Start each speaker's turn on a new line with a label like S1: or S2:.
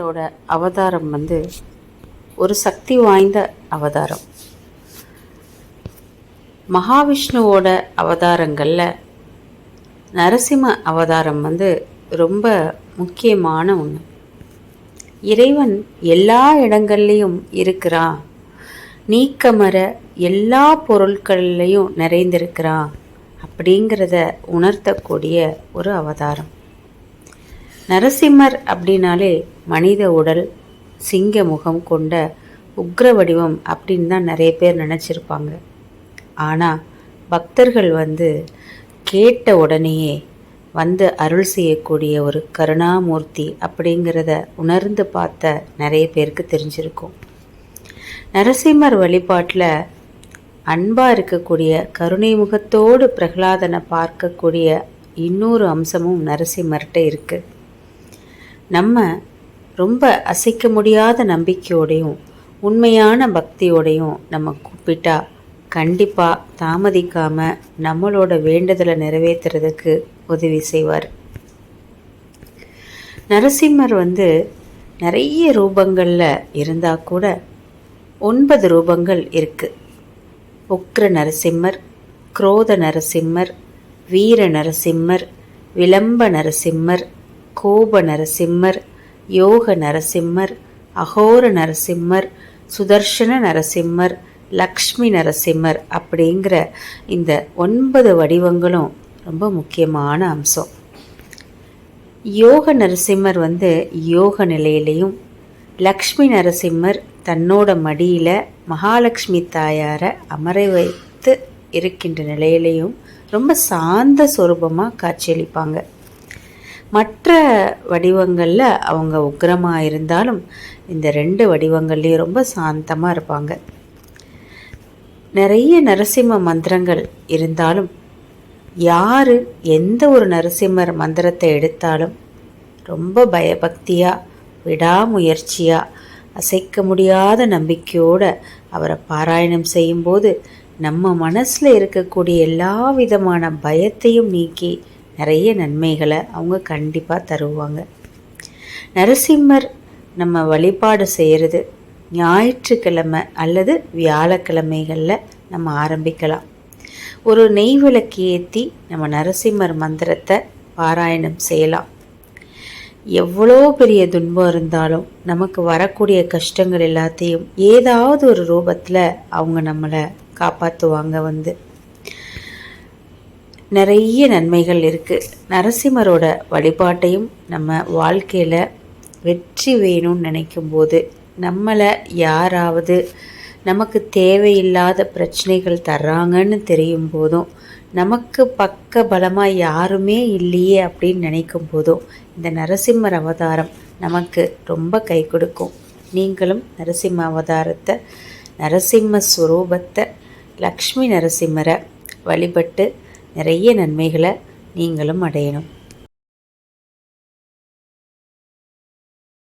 S1: ோட அவதாரம் வந்து ஒரு சக்தி வாய்ந்த அவதாரம். மகாவிஷ்ணுவோட அவதாரங்களில் நரசிம்ம அவதாரம் வந்து ரொம்ப முக்கியமான ஒன்று இறைவன் எல்லா இடங்கள்லையும் இருக்கிறான். நீக்கமர எல்லா பொருட்கள்லையும் நிறைந்திருக்கிறான் அப்படிங்கிறத உணர்த்தக்கூடிய ஒரு அவதாரம். நரசிம்மர் அப்படின்னாலே மனித உடல் சிங்க முகம் கொண்ட உக்ர வடிவம் அப்படின்னு தான் நிறைய பேர் நினச்சிருப்பாங்க. ஆனால் பக்தர்கள் வந்து கேட்ட உடனேயே வந்து அருள் செய்யக்கூடிய ஒரு கருணாமூர்த்தி அப்படிங்கிறத உணர்ந்து பார்த்த நிறைய பேருக்கு தெரிஞ்சிருக்கும். நரசிம்மர் வழிபாட்டில் அன்பாக இருக்கக்கூடிய கருணை முகத்தோடு பிரகலாதனை பார்க்கக்கூடிய இன்னொரு அம்சமும் நரசிம்மர்கிட்ட இருக்குது நம்ம ரொம்ப அசைக்க முடியாத நம்பிக்கையோடையும் உண்மையான பக்தியோடையும் நம்ம கூப்பிட்டா கண்டிப்பாக தாமதிக்காமல் நம்மளோட வேண்டுதலை நிறைவேற்றுறதுக்கு உதவி செய்வார். நரசிம்மர் வந்து நிறைய ரூபங்களில் இருந்தால் கூட ஒன்பது ரூபங்கள் இருக்குது உக்ர நரசிம்மர் குரோத நரசிம்மர் வீர நரசிம்மர் விளம்ப நரசிம்மர் கோப நரசிம்மர் யோக நரசிம்மர் அகோர நரசிம்மர் சுதர்ஷன நரசிம்மர் லக்ஷ்மி நரசிம்மர் அப்படிங்கிற இந்த ஒன்பது வடிவங்களும் ரொம்ப முக்கியமான அம்சம். யோக நரசிம்மர் வந்து யோக நிலையிலையும் லக்ஷ்மி நரசிம்மர் தன்னோட மடியில் மகாலட்சுமி தாயாரை அமர வைத்து இருக்கின்ற நிலையிலையும் ரொம்ப சாந்த சொரூபமாக காட்சியளிப்பாங்க. மற்ற வடிவங்களில் அவங்க உக்ரமாக இருந்தாலும் இந்த ரெண்டு வடிவங்கள்லேயும் ரொம்ப சாந்தமாக இருப்பாங்க. நிறைய நரசிம்ம மந்திரங்கள் இருந்தாலும் யார் எந்த ஒரு நரசிம்மர் மந்திரத்தை எடுத்தாலும் ரொம்ப பயபக்தியாக விடாமுயற்சியாக அசைக்க முடியாத நம்பிக்கையோடு அவரை பாராயணம் செய்யும்போது நம்ம மனசில் இருக்கக்கூடிய எல்லா விதமான பயத்தையும் நீக்கி நிறைய நன்மைகளை அவங்க கண்டிப்பாக தருவாங்க. நரசிம்மர் நம்ம வழிபாடு செய்கிறது ஞாயிற்றுக்கிழமை அல்லது வியாழக்கிழமைகளில் நம்ம ஆரம்பிக்கலாம். ஒரு நெய் விளக்கு ஏற்றி நம்ம நரசிம்மர் மந்திரத்தை பாராயணம் செய்யலாம். எவ்வளோ பெரிய துன்பம் இருந்தாலும் நமக்கு வரக்கூடிய கஷ்டங்கள் எல்லாத்தையும் ஏதாவது ஒரு ரூபத்தில் அவங்க நம்மளை காப்பாற்றுவாங்க வந்து. நிறைய நன்மைகள் இருக்குது நரசிம்மரோட வழிபாட்டையும் நம்ம வாழ்க்கையில் வெற்றி வேணும்னு நினைக்கும்போது நம்மளை யாராவது நமக்கு தேவையில்லாத பிரச்சனைகள் தர்றாங்கன்னு தெரியும் போதும் நமக்கு பக்க பலமாக யாருமே இல்லையே அப்படின்னு நினைக்கும் போதும் இந்த நரசிம்மர் அவதாரம் நமக்கு ரொம்ப கை கொடுக்கும். நீங்களும் நரசிம்ம அவதாரத்தை நரசிம்ம ஸ்வரூபத்தை லக்ஷ்மி நரசிம்மரை வழிபட்டு நிறைய நன்மைகளை நீங்களும் அடையணும்.